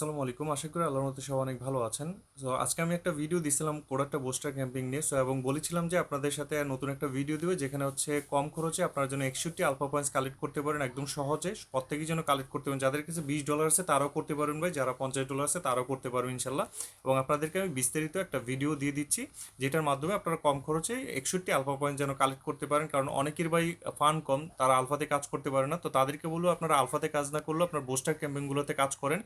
আসসালামু আলাইকুম। আশা করি আল্লাহর মতো সব অনেক ভালো আছেন। সো আজকে আমি একটা ভিডিও দিছিলাম কোডাক্টা বোস্টার ক্যাম্পিং নিয়ে। সো এবং বলেছিলাম যে আপনাদের সাথে নতুন একটা ভিডিও দেবে, যেখানে হচ্ছে কম খরচে আপনারা যেন একষট্টি আলফা পয়েন্টস কালেক্ট করতে পারেন একদম সহজে। প্রত্যেকেই যেন কালেক্ট করতে পারেন। যাদের কাছে বিশ ডলার আছে, তারাও করতে পারবেন ভাই। যারা পঞ্চাশ ডলার আছে, তারাও করতে পারবেন ইনশাল্লাহ। এবং আপনাদেরকে আমি বিস্তারিত একটা ভিডিও দিয়ে দিচ্ছি, যেটার মাধ্যমে আপনারা কম খরচে একষট্টি আলফা পয়েন্ট যেন কালেক্ট করতে পারেন। কারণ অনেকের ভাই ফান্ড কম, তারা আলফাতে কাজ করতে পারে না। তো তাদেরকে বলব, আপনারা আলফাতে কাজ না করলেও আপনার বোস্টার ক্যাম্পিংগুলোতে কাজ করেন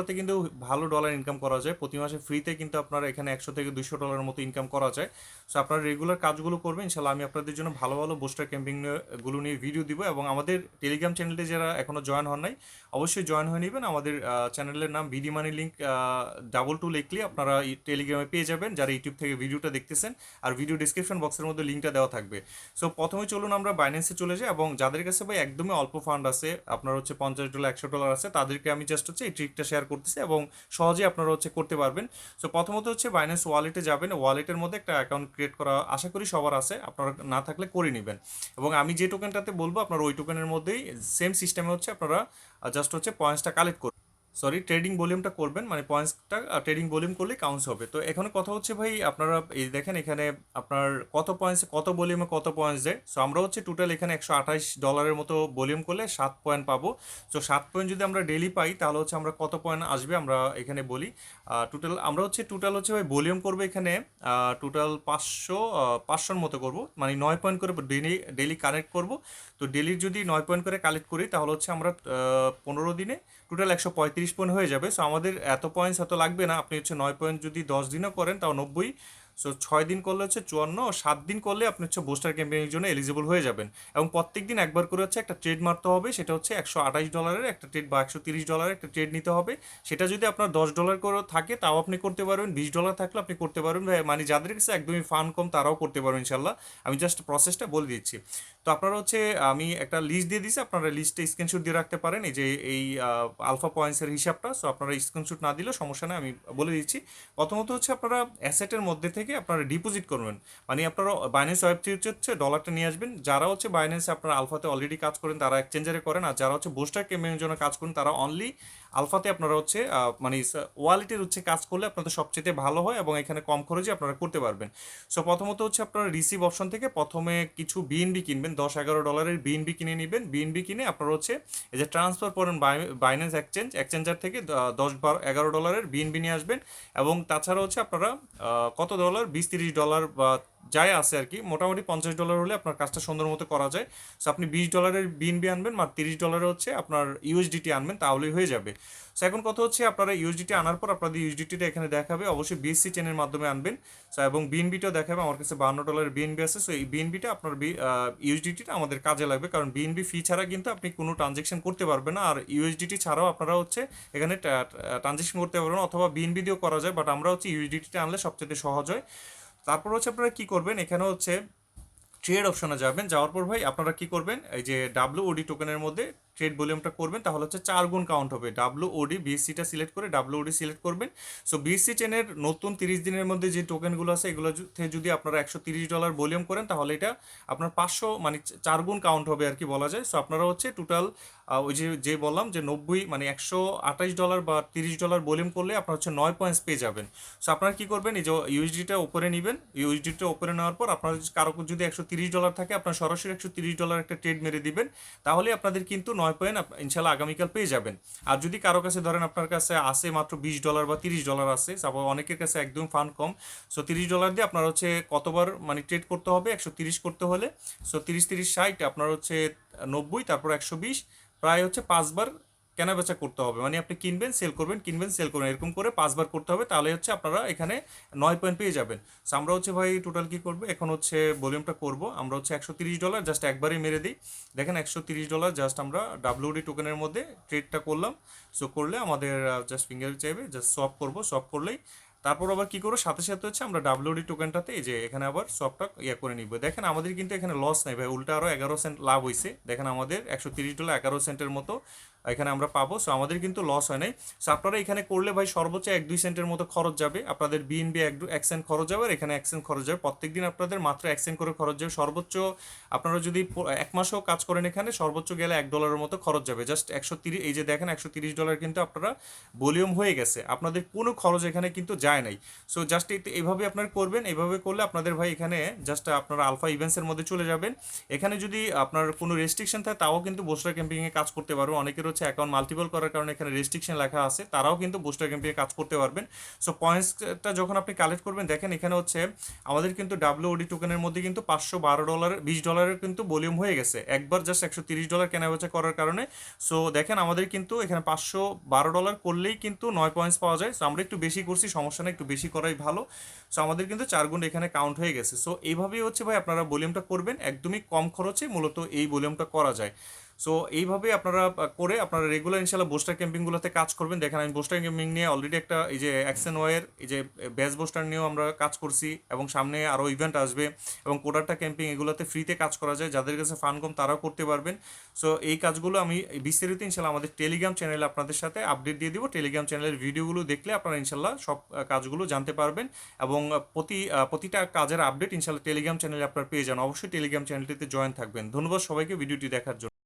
যেগুলোতে কিন্তু ভালো ডলার ইনকাম করা যায়। প্রতি মাসে ফ্রিতে কিন্তু আপনারা এখানে একশো থেকে দুশো ডলারের মতো ইনকাম করা যায়। সো আপনারা রেগুলার কাজগুলো করবেন ইনশাল্লাহ আমি আপনাদের জন্য ভালো ভালো বোস্টার ক্যাম্পিংগুলো নিয়ে ভিডিও দিব এবং আমাদের টেলিগ্রাম চ্যানেলে যারা এখনও জয়েন হন নাই, অবশ্যই জয়েন হয়ে নেবেন। আমাদের চ্যানেলের নাম BD money link double two লিখলে আপনারা টেলিগ্রামে পেয়ে যাবেন। যারা ইউটিউব থেকে ভিডিওটা দেখতেছেন, আর ভিডিও ডিসক্রিপশন বক্সের মধ্যে লিঙ্কটা দেওয়া থাকবে। সো প্রথমে চলুন আমরা বাইন্যান্সে চলে যাই এবং যাদের কাছে ভাই একদমই অল্প ফান্ড আছে, আপনার হচ্ছে পঞ্চাশ ডলার একশো ডলার আছে, তাদেরকে আমি জাস্ট হচ্ছে এই ট্রিকটা শেয়ার করতেছি এবং সহজেই আপনারা হচ্ছে করতে পারবেন। সো প্রথমত হচ্ছে বাইন্যান্স ওয়ালেটে যাবেন। ওয়ালেটের মধ্যে একটা অ্যাকাউন্ট ক্রিয়েট করা আশা করি সবার আছে। আপনারা না থাকলে করে নেবেন। এবং আমি যে টোকেনটাতে বলব, আপনারা ওই টোকেনের মধ্যেই সেম সিস্টেমে হচ্ছে আপনারা জাস্ট হচ্ছে পয়েন্টসটা কালেক্ট করবেন। সরি ট্রেডিং ভলিউমটা করবেন মানে পয়েন্টসটা ট্রেডিং ভলিউম করলেই কাউন্টস হবে। তো এখানে কথা হচ্ছে ভাই, আপনারা এই দেখেন এখানে আপনার কত পয়েন্টস কত ভলিউমে কত পয়েন্টস দেয়। সো আমরা হচ্ছে টোটাল এখানে একশো আঠাশ ডলারের মতো ভলিউম করলে সাত পয়েন্ট পাবো। সো সাত পয়েন্ট যদি আমরা ডেলি পাই, তাহলে হচ্ছে আমরা কত পয়েন্ট আসবে আমরা এখানে বলি। টোটাল আমরা হচ্ছে টোটাল হচ্ছে ভাই ভলিউম করব এখানে টোটাল পাঁচশো পাঁচশোর মতো করব। মানে নয় পয়েন্ট করে ডেলি ডেলি কানেক্ট করব। তো ডেলির যদি নয় পয়েন্ট করে কালেক্ট করি, তাহলে হচ্ছে আমরা পনেরো দিনে টোটাল একশো পঁয়ত্রিশ পয়েন্ট হয়ে যাবে। সো আমাদের এত পয়েন্টস এত লাগবে না। আপনি হচ্ছে নয় পয়েন্ট যদি দশ দিনও করেন, তাও নব্বই। সো ছয় দিন করলে হচ্ছে চুয়ান্ন ও সাত দিন করলে আপনি হচ্ছে বুস্টার ক্যাম্পেইনের জন্য এলিজিবল হয়ে যাবেন। এবং প্রত্যেক দিন একবার করে হচ্ছে একটা ট্রেড মারতে হবে, সেটা হচ্ছে একশো আঠাশ ডলারের একটা ট্রেড বা একশো তিরিশ ডলারের একটা ট্রেড নিতে হবে। সেটা যদি আপনার দশ ডলার করে থাকে, তাও আপনি করতে পারবেন। বিশ ডলার থাকলে আপনি করতে পারবেন। মানে যাদের কাছে একদমই ফান কম, তারাও করতে পারবেন ইনশাল্লাহ আমি জাস্ট প্রসেসটা বলে দিচ্ছি। তো আপনারা হচ্ছে, আমি একটা লিস্ট দিয়ে দিচ্ছি আপনারা লিস্টে স্ক্রিনশট দিয়ে রাখতে পারেন। এই যে এই আলফা পয়েন্টসের হিসাবটা সো আপনারা স্ক্রিনশট না দিলেও সমস্যা নেই, আমি বলে দিচ্ছি। প্রথমত হচ্ছে আপনারা অ্যাসেটের মধ্যে থেকে আপনারা ডিপোজিট করবেন। মানে আপনারা বাইন্যান্স ওয়েব থ্রি হচ্ছে ডলারটা নিয়ে আসবেন। যারা হচ্ছে বাইন্যান্সে আপনারা আলফাতে অলরেডি কাজ করেন, তারা এক্সচেঞ্জারে করেন। আর যারা হচ্ছে বোস্টার কেমের জন্য কাজ করেন, তারা অনলি আলফাতে আপনারা হচ্ছে মানে ওয়ালেটের হচ্ছে কাজ করলে আপনাদের সবচেয়ে ভালো হয় এবং এখানে কম খরচে আপনারা করতে পারবেন। সো প্রথমত হচ্ছে আপনারা রিসিভ অপশন থেকে প্রথমে কিছু বিএনবি কিনবেন, দশ এগারো ডলারের বিএনবি কিনে নেবেন। বিএনবি কিনে আপনারা হচ্ছে এই যে ট্রান্সফার করেন বাইন্যান্স এক্সচেঞ্জ এক্সচেঞ্জার থেকে দশ বারো এগারো ডলারের বিএনবি নিয়ে আসবেন। এবং তাছাড়া হচ্ছে আপনারা কত ডলার বিশ তিরিশ ডলার বা যাই আছে আর কি, মোটামুটি পঞ্চাশ ডলার হলে আপনার কাজটা সুন্দর মতো করা যায়। সো আপনি বিশ ডলারের বিএনবি আনবেন আর তিরিশ ডলারে হচ্ছে আপনার ইউএসডিটি আনবেন, তাহলেই হয়ে যাবে। সো এখন কথা হচ্ছে আপনারা ইউএসডিটি আনার পর আপনাদের ইউএসডিটিটা এখানে দেখাবে, অবশ্যই বিএসসি চেনের মাধ্যমে আনবেন। সো এবং বিএনবিটাও দেখাবে, আমার কাছে বান্ন ডলারের বিএনবি আছে। সো এই বিএনবিটা আপনার ইউএসডিটিটা আমাদের কাজে লাগবে, কারণ বিএনবি ফি ছাড়া কিন্তু আপনি কোনো ট্রানজেকশন করতে পারবেন না। আর ইউএসডিটি ছাড়াও আপনারা হচ্ছে এখানে ট্রানজেকশন করতে পারবেন, অথবা বিএনবি দিয়েও করা যায় বাট আমরা হচ্ছে ইউএসডিটিটা আনলে সবচেয়ে সহজ হয়। তারপর হচ্ছে আপনারা কি করবেন? এখানে হচ্ছে ট্রেড অপশনে যাবেন। যাওয়ার পর ভাই আপনারা কি করবেন? এই যে ডাব্লিউ ওডি টোকেনের মধ্যে ট্রেড ভলিউমটা করবেন, তাহলে হচ্ছে চার গুণ কাউন্ট হবে। ডাব্লিউ ওডি বিএসসিটা সিলেক্ট করে ডাব্লিউ ওডি সিলেক্ট করবেন। সো বিএসসি চেনের নতুন তিরিশ দিনের মধ্যে যে টোকেনগুলো আছে, এগুলো যদি আপনারা একশো তিরিশ ডলার ভলিউম করেন, তাহলে এটা আপনার পাঁচশো মানে চার গুণ কাউন্ট হবে আর কি বলা যায়। সো আপনারা হচ্ছে টোটাল ওই যে যে বললাম যে নব্বই মানে একশো আঠাশ ডলার বা তিরিশ ডলার ভলিউম করলে আপনার হচ্ছে নয় পয়েন্টস পেয়ে যাবেন। সো আপনারা কী করবেন, এই যে ইউএসডিটা উপরে নেবেন। ইউএসডিটা ওপরে নেওয়ার পর আপনার কারও যদি একশো তিরিশ ডলার থাকে, আপনার সরাসরি একশো তিরিশ ডলার একটা ট্রেড মেরে দিবেন। তাহলে আপনাদের কিন্তু নয় পয়েন্ট ইনশাল্লাহ আগামীকাল পেয়ে যাবেন। আর যদি কারও কাছে ধরেন আপনার কাছে আসে মাত্র বিশ ডলার বা তিরিশ ডলার আছে তারপর অনেকের কাছে একদম ফান্ড কম সো তিরিশ ডলার দিয়ে আপনার হচ্ছে কতবার মানে ট্রেড করতে হবে? একশো তিরিশ করতে হলে সো তিরিশ তিরিশ ষাট, আপনার হচ্ছে নব্বই, তারপর একশো বিশ, প্রায় হচ্ছে পাঁচবার কেনা বেচা করতে হবে। মানে আপনি কিনবেন সেল করবেন, কিনবেন সেল করবেন। এরকম করে পাঁচবার করতে হবে, তাহলে হচ্ছে আপনারা এখানে নয় পয়েন্ট পেয়ে যাবেন। সো আমরা হচ্ছে ভাই টোটাল কী করব? এখন হচ্ছে ভলিউমটা করব। আমরা হচ্ছে একশো তিরিশ ডলার জাস্ট একবারই মেরে দিই। দেখেন একশো তিরিশ ডলার জাস্ট আমরা ডাব্লিউডি টোকেনের মধ্যে ট্রেডটা করলাম। সো করলে আমাদের জাস্ট ফিঙ্গার চাইবে জাস্ট সপ করব সপ করলেই তারপর আবার কি করব? সাথে সাথে হচ্ছে আমরা ডাব্লিউডি টোকেনটাতে এই যে এখানে আবার সবটা ইয়ে করে নিব। দেখেন আমাদের কিন্তু এখানে লস নেই ভাই, উল্টা আরও এগারো সেন্ট লাভ হয়েছে দেখেন আমাদের একশো তিরিশ ডলার এগারো সেন্টের মতো এখানে আমরা পাবো। সো আমাদের কিন্তু লস হয় নাই। সো আপনারা এখানে করলে ভাই সর্বোচ্চ এক দুই সেন্টের মতো খরচ যাবে। আপনাদের বিএনবি এক এক সেন্ট খরচ যাবে আর এখানে এক সেন্ট খরচ যাবে। প্রত্যেক দিন আপনাদের মাত্র এক সেন্ট করে খরচ যাবে। সর্বোচ্চ আপনারা যদি এক মাসও কাজ করেন এখানে, সর্বোচ্চ গেলে এক ডলারের মতো খরচ যাবে। জাস্ট একশো তিরিশ, এই যে দেখেন, একশো তিরিশ ডলার কিন্তু আপনারা ভলিউম হয়ে গেছে। আপনাদের কোনো খরচ এখানে কিন্তু যায় নাই। সো জাস্ট এইভাবে আপনারা করবেন। এইভাবে করলে আপনাদের ভাই এখানে জাস্ট আপনারা আলফা ইভেন্টসের মধ্যে চলে যাবেন। এখানে যদি আপনার কোনো রেস্ট্রিকশন থাকে, তাও কিন্তু বোস্টার ক্যাম্পিংয়ে কাজ করতে পারবে অনেকের হচ্ছে অ্যাকাউন্ট মাল্টিপল করার কারণে এখানে রেস্ট্রিকশন লেখা আছে। তারাও কিন্তু বুস্টার ক্যাম্পিংয়ে কাজ করতে পারবেন। সো পয়েন্টসটা যখন আপনি কালেক্ট করবেন, দেখেন এখানে হচ্ছে আমাদের কিন্তু ডাব্লিউডি টোকেনের মধ্যে কিন্তু পাঁচশো বারো ডলার বিশ ডলারের কিন্তু ভলিউম হয়ে গেছে। একবার জাস্ট একশো তিরিশ ডলার কেনা বেচা করার কারণে। সো দেখেন আমাদের কিন্তু এখানে পাঁচশো বারো ডলার করলেই কিন্তু নয় পয়েন্টস পাওয়া যায়। সো আমরা একটু বেশি করছি, সমস্যা না একটু বেশি করাই ভালো। সো আমাদের কিন্তু চার গুণ এখানে কাউন্ট হয়ে গেছে। সো এইভাবেই হচ্ছে ভাই আপনারা ভলিউমটা করবেন। একদমই কম খরচে মূলত এই ভলিউমটা করা যায়। সো এইভাবে আপনারা করে আপনারা রেগুলার ইনশাল্লাহ বোস্টার ক্যাম্পিংগুলোতে কাজ করবেন। দেখেন, আমি বোস্টার ক্যাম্পিং নিয়ে অলরেডি একটা এই যে অ্যাকশন ওয়ের এই যে ব্যাস বোস্টার নিয়েও আমরা কাজ করছি এবং সামনে আরও ইভেন্ট আসবে এবং কোডারটা ক্যাম্পিং এগুলোতে ফ্রিতে কাজ করা যায়। যাদের কাছে ফান কম তারাও করতে পারবেন। সো এই কাজগুলো আমি বিস্তারিত ইনশাল্লাহ আমাদের টেলিগ্রাম চ্যানেলে আপনাদের সাথে আপডেট দিয়ে দিব। টেলিগ্রাম চ্যানেলের ভিডিওগুলো দেখলে আপনারা ইনশাল্লাহ সব কাজগুলো জানতে পারবেন এবং প্রতি প্রতিটা কাজের আপডেট ইনশাল্লাহ টেলিগ্রাম চ্যানেলে আপনারা পেয়ে যান। অবশ্যই টেলিগ্রাম চ্যানেলটিতে জয়েন থাকবেন। ধন্যবাদ সবাইকে ভিডিওটি দেখার জন্য।